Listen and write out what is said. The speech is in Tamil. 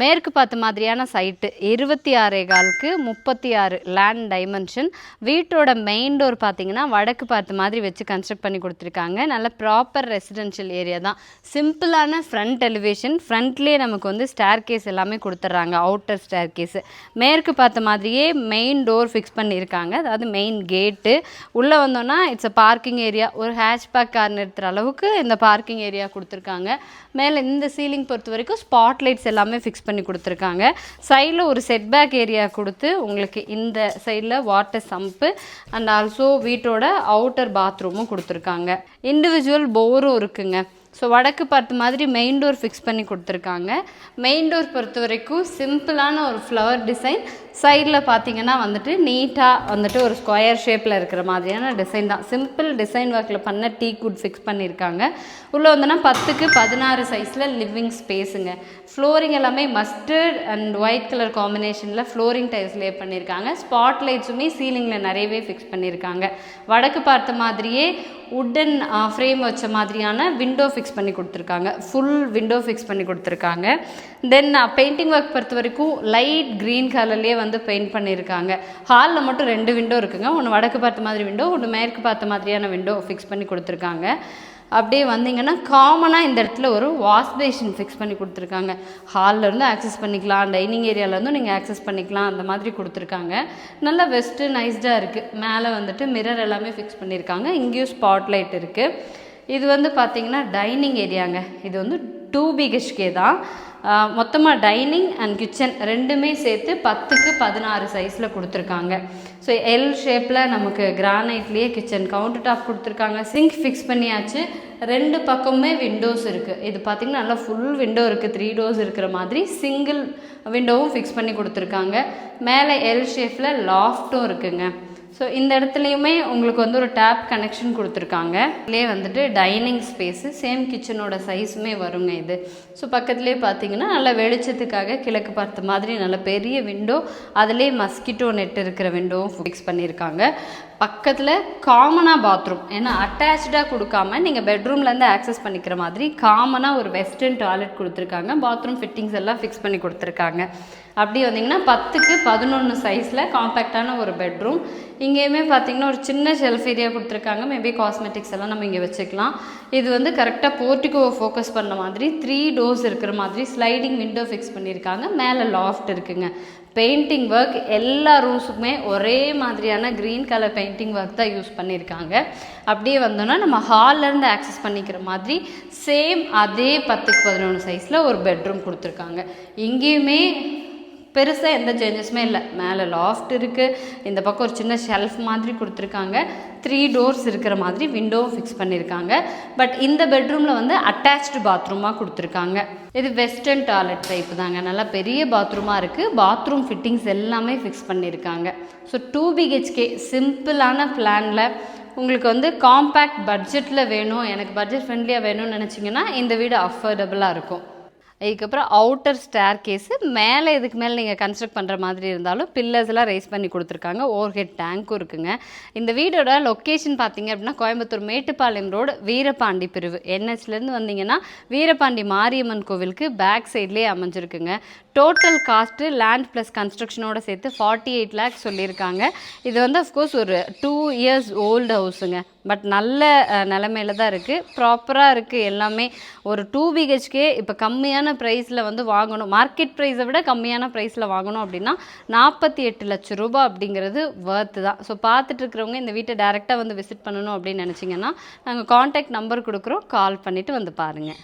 மேற்கு பார்த்த மாதிரியான சைட்டு இருபத்தி ஆறே காலுக்கு முப்பத்தி ஆறு லேண்ட் டைமென்ஷன் வீட்டோட மெயின் டோர் பார்த்தீங்கன்னா வடக்கு பார்த்த மாதிரி வச்சு கன்ஸ்ட்ரக்ட் பண்ணி கொடுத்துருக்காங்க. நல்ல ப்ராப்பர் ரெசிடென்ஷியல் ஏரியா தான். சிம்பிளான ஃப்ரண்ட் எலிவேஷன் ஃப்ரண்ட்லேயே நமக்கு வந்து ஸ்டேர் கேஸ் எல்லாமே கொடுத்துட்றாங்க. அவுட்டர் ஸ்டேர் கேஸு மேற்கு பார்த்த மாதிரியே மெயின் டோர் ஃபிக்ஸ் பண்ணியிருக்காங்க. அதாவது மெயின் கேட்டு உள்ளே வந்தோன்னா இட்ஸ் அ பார்க்கிங் ஏரியா ஒரு ஹேஷ்பேக் கார் நிறுத்துகிற அளவுக்கு இந்த பார்க்கிங் ஏரியா கொடுத்துருக்காங்க. மேலே இந்த சீலிங் பொறுத்த வரைக்கும் ஸ்பாட் லைட்ஸ் எல்லாமே ஃபிக்ஸ் பண்ணி கொடுத்துருக்காங்க. சைடில் ஒரு செட் பேக் ஏரியா கொடுத்து உங்களுக்கு இந்த சைடில் வாட்டர் சம்ப்பு அண்ட் ஆல்சோ வீட்டோட அவுட்டர் பாத்ரூமும் கொடுத்துருக்காங்க. இண்டிவிஜுவல் போரும் இருக்குங்க. ஸோ வடக்கு பார்த்து மாதிரி மெயின் டோர் ஃபிக்ஸ் பண்ணி கொடுத்துருக்காங்க. மெயின் டோர் பொறுத்த வரைக்கும் சிம்பிளான ஒரு ஃப்ளவர் டிசைன் சைடில் பார்த்தீங்கன்னா வந்துட்டு நீட்டாக வந்துட்டு ஒரு ஸ்கொயர் ஷேப்பில் இருக்கிற மாதிரியான டிசைன் தான். சிம்பிள் டிசைன் ஒர்க்கில் பண்ண டீ குட் ஃபிக்ஸ் பண்ணியிருக்காங்க. உள்ளே வந்தோன்னா பத்துக்கு பதினாறு சைஸில் லிவிங் ஸ்பேஸுங்க ஃப்ளோரிங் எல்லாமே மஸ்டர்ட் அண்ட் ஒயிட் கலர் காம்பினேஷனில் ஃப்ளோரிங் டைல்ஸ்லேயே பண்ணியிருக்காங்க. ஸ்பாட் லைட்ஸுமே சீலிங்கில் நிறையவே ஃபிக்ஸ் பண்ணியிருக்காங்க. வடக்கு பார்த்த மாதிரியே உட்டன் ஃப்ரேம் வச்ச மாதிரியான விண்டோ ஃபிக்ஸ் பண்ணி கொடுத்துருக்காங்க. ஃபுல் விண்டோ ஃபிக்ஸ் பண்ணி கொடுத்துருக்காங்க. தென் பெயிண்டிங் ஒர்க் பொறுத்த வரைக்கும் லைட் க்ரீன் கலர்லேயே வந்து பெயிண்ட் பண்ணியிருக்காங்க. ஹாலில் மட்டும் ரெண்டு விண்டோ இருக்குங்க. ஒன்று வடக்கு பார்த்த மாதிரி விண்டோ ஒன்று மேற்கு பார்த்த மாதிரியான விண்டோ ஃபிக்ஸ் பண்ணி கொடுத்துருக்காங்க. அப்படியே வந்தீங்கன்னா காமனாக இந்த இடத்துல ஒரு வாஷ் பேஷின் ஃபிக்ஸ் பண்ணி கொடுத்துருக்காங்க. ஹால்லேருந்து ஆக்சஸ் பண்ணிக்கலாம் டைனிங் ஏரியாவிலேருந்தும் நீங்கள் ஆக்சஸ் பண்ணிக்கலாம் அந்த மாதிரி கொடுத்துருக்காங்க. நல்லா வெஸ்டர்னைஸ்டாக இருக்குது மேலே வந்துட்டு மிரர் எல்லாமே ஃபிக்ஸ் பண்ணியிருக்காங்க. இங்கேயும் ஸ்பாட் லைட் இருக்குது இது வந்து பார்த்தீங்கன்னா டைனிங் ஏரியாங்க இது வந்து டூ பிஹெச்கே தான் மொத்தமாக டைனிங் அண்ட் கிச்சன் ரெண்டுமே சேர்த்து பத்துக்கு பதினாறு சைஸில் கொடுத்துருக்காங்க. ஸோ எல் ஷேப்பில் நமக்கு கிரானைட்லேயே கிச்சன் கவுண்டர் டாப் கொடுத்துருக்காங்க. சிங்க் ஃபிக்ஸ் பண்ணியாச்சு. ரெண்டு பக்கமுமே விண்டோஸ் இருக்குது இது பார்த்திங்கன்னா நல்லா ஃபுல் விண்டோ இருக்குது த்ரீ டோர்ஸ் இருக்கிற மாதிரி சிங்கிள் விண்டோவும் ஃபிக்ஸ் பண்ணி கொடுத்துருக்காங்க. மேலே எல் ஷேப்பில் லாஃப்ட்டும் இருக்குங்க. ஸோ இந்த இடத்துலையுமே உங்களுக்கு வந்து ஒரு டேப் கனெக்ஷன் கொடுத்துருக்காங்க. இதுலேயே வந்துட்டு டைனிங் ஸ்பேஸு சேம் கிச்சனோட சைஸுமே வருங்க இது. ஸோ பக்கத்துலேயே பார்த்தீங்கன்னா நல்ல வெளிச்சத்துக்காக கிழக்கு பார்த்த மாதிரி நல்ல பெரிய விண்டோ அதுலேயே மஸ்கிட்டோ நெட் இருக்கிற விண்டோவும் ஃபிக்ஸ் பண்ணியிருக்காங்க. பக்கத்தில் காமனாக பாத்ரூம் ஏன்னா அட்டாச்சாக கொடுக்காம நீங்கள் பெட்ரூம்லேருந்து ஆக்சஸ் பண்ணிக்கிற மாதிரி காமனாக ஒரு வெஸ்டர்ன் டாய்லெட் கொடுத்துருக்காங்க. பாத்ரூம் ஃபிட்டிங்ஸ் எல்லாம் ஃபிக்ஸ் பண்ணி கொடுத்துருக்காங்க. அப்படி வந்தீங்கன்னா பத்துக்கு பதினொன்று சைஸில் காம்பேக்டான ஒரு பெட்ரூம் இங்கேயுமே பார்த்தீங்கன்னா ஒரு சின்ன ஷெல்ஃப் ஏரியா கொடுத்துருக்காங்க. மேபி காஸ்மெட்டிக்ஸ் எல்லாம் நம்ம இங்கே வச்சுக்கலாம். இது வந்து கரெக்டாக போர்ட்டிகோவை ஃபோக்கஸ் பண்ண மாதிரி த்ரீ டோர்ஸ் இருக்கிற மாதிரி ஸ்லைடிங் விண்டோ ஃபிக்ஸ் பண்ணியிருக்காங்க. மேலே லாஃப்ட் இருக்குங்க. பெயிண்டிங் ஒர்க் எல்லா ரூம்ஸுக்குமே ஒரே மாதிரியான green colour paint painting work தான் யூஸ் பண்ணியிருக்காங்க அப்படியே வந்தோன்னா நம்ம ஹால்லேருந்து ஆக்சஸ் பண்ணிக்கிற மாதிரி சேம் அதே பத்துக்கு பதினொன்று சைஸில் ஒரு பெட்ரூம் கொடுத்துருக்காங்க. இங்கேயுமே பெருசாக எந்த சேஞ்சஸுமே இல்லை. மேலே லாஃப்ட் இருக்குது இந்த பக்கம் ஒரு சின்ன ஷெல்ஃப் மாதிரி கொடுத்துருக்காங்க. த்ரீ டோர்ஸ் இருக்கிற மாதிரி விண்டோவும் ஃபிக்ஸ் பண்ணியிருக்காங்க பட் இந்த பெட்ரூமில் வந்து அட்டாச்டு பாத்ரூமாக கொடுத்துருக்காங்க. இது வெஸ்டர்ன் டாய்லெட் டைப் தாங்க. நல்லா பெரிய பாத்ரூமாக இருக்குது பாத்ரூம் ஃபிட்டிங்ஸ் எல்லாமே ஃபிக்ஸ் பண்ணியிருக்காங்க ஸோ டூ பிஹெச்கே சிம்பிளான பிளானில் உங்களுக்கு வந்து காம்பேக்ட் பட்ஜெட்டில் வேணும் எனக்கு பட்ஜெட் ஃப்ரெண்ட்லியாக வேணும்னு நினச்சிங்கன்னா இந்த வீடு அஃபோர்டபுளாக இருக்கும். இதுக்கப்புறம் அவுட்டர் ஸ்டேர் கேஸு மேலே இதுக்கு மேலே நீங்கள் கன்ஸ்ட்ரக்ட் பண்ணுற மாதிரி இருந்தாலும் பில்லர்ஸ்லாம் ரேஸ் பண்ணி கொடுத்துருக்காங்க. ஓவர் ஹெட் டேங்க்கும் இருக்குங்க. இந்த வீடோட லொக்கேஷன் பார்த்தீங்க அப்படின்னா கோயம்புத்தூர் மேட்டுப்பாளையம் ரோடு வீரபாண்டி பிரிவு. என்ஹெச்லேருந்து வந்தீங்கன்னா வீரபாண்டி மாரியம்மன் கோவிலுக்கு பேக் சைட்லேயே அமைஞ்சிருக்குங்க. டோட்டல் காஸ்ட்டு லேண்ட் ப்ளஸ் கன்ஸ்ட்ரக்ஷனோட சேர்த்து ஃபார்ட்டி எயிட் லேக்ஸ் சொல்லியிருக்காங்க. இது வந்து அஃப்கோர்ஸ் ஒரு டூ இயர்ஸ் ஓல்டு ஹவுஸுங்க பட் நல்ல நிலமையில தான் இருக்குது ப்ராப்பராக இருக்குது எல்லாமே. ஒரு டூ பிஹெச்கே இப்போ கம்மியான ப்ரைஸில் வந்து வாங்கணும். மார்க்கெட் ப்ரைஸை விட கம்மியான ப்ரைஸில் வாங்கணும் அப்படின்னா நாற்பத்தி எட்டு லட்சம் ரூபா அப்படிங்கிறது வர்த்து தான். ஸோ பார்த்துட்டு இருக்கிறவங்க இந்த வீட்டை டேரெக்டாக வந்து விசிட் பண்ணணும் அப்படின்னு நினச்சிங்கன்னா நாங்கள் காண்டாக்ட் நம்பர் கொடுக்குறோம். கால் பண்ணிவிட்டு வந்து பாருங்கள்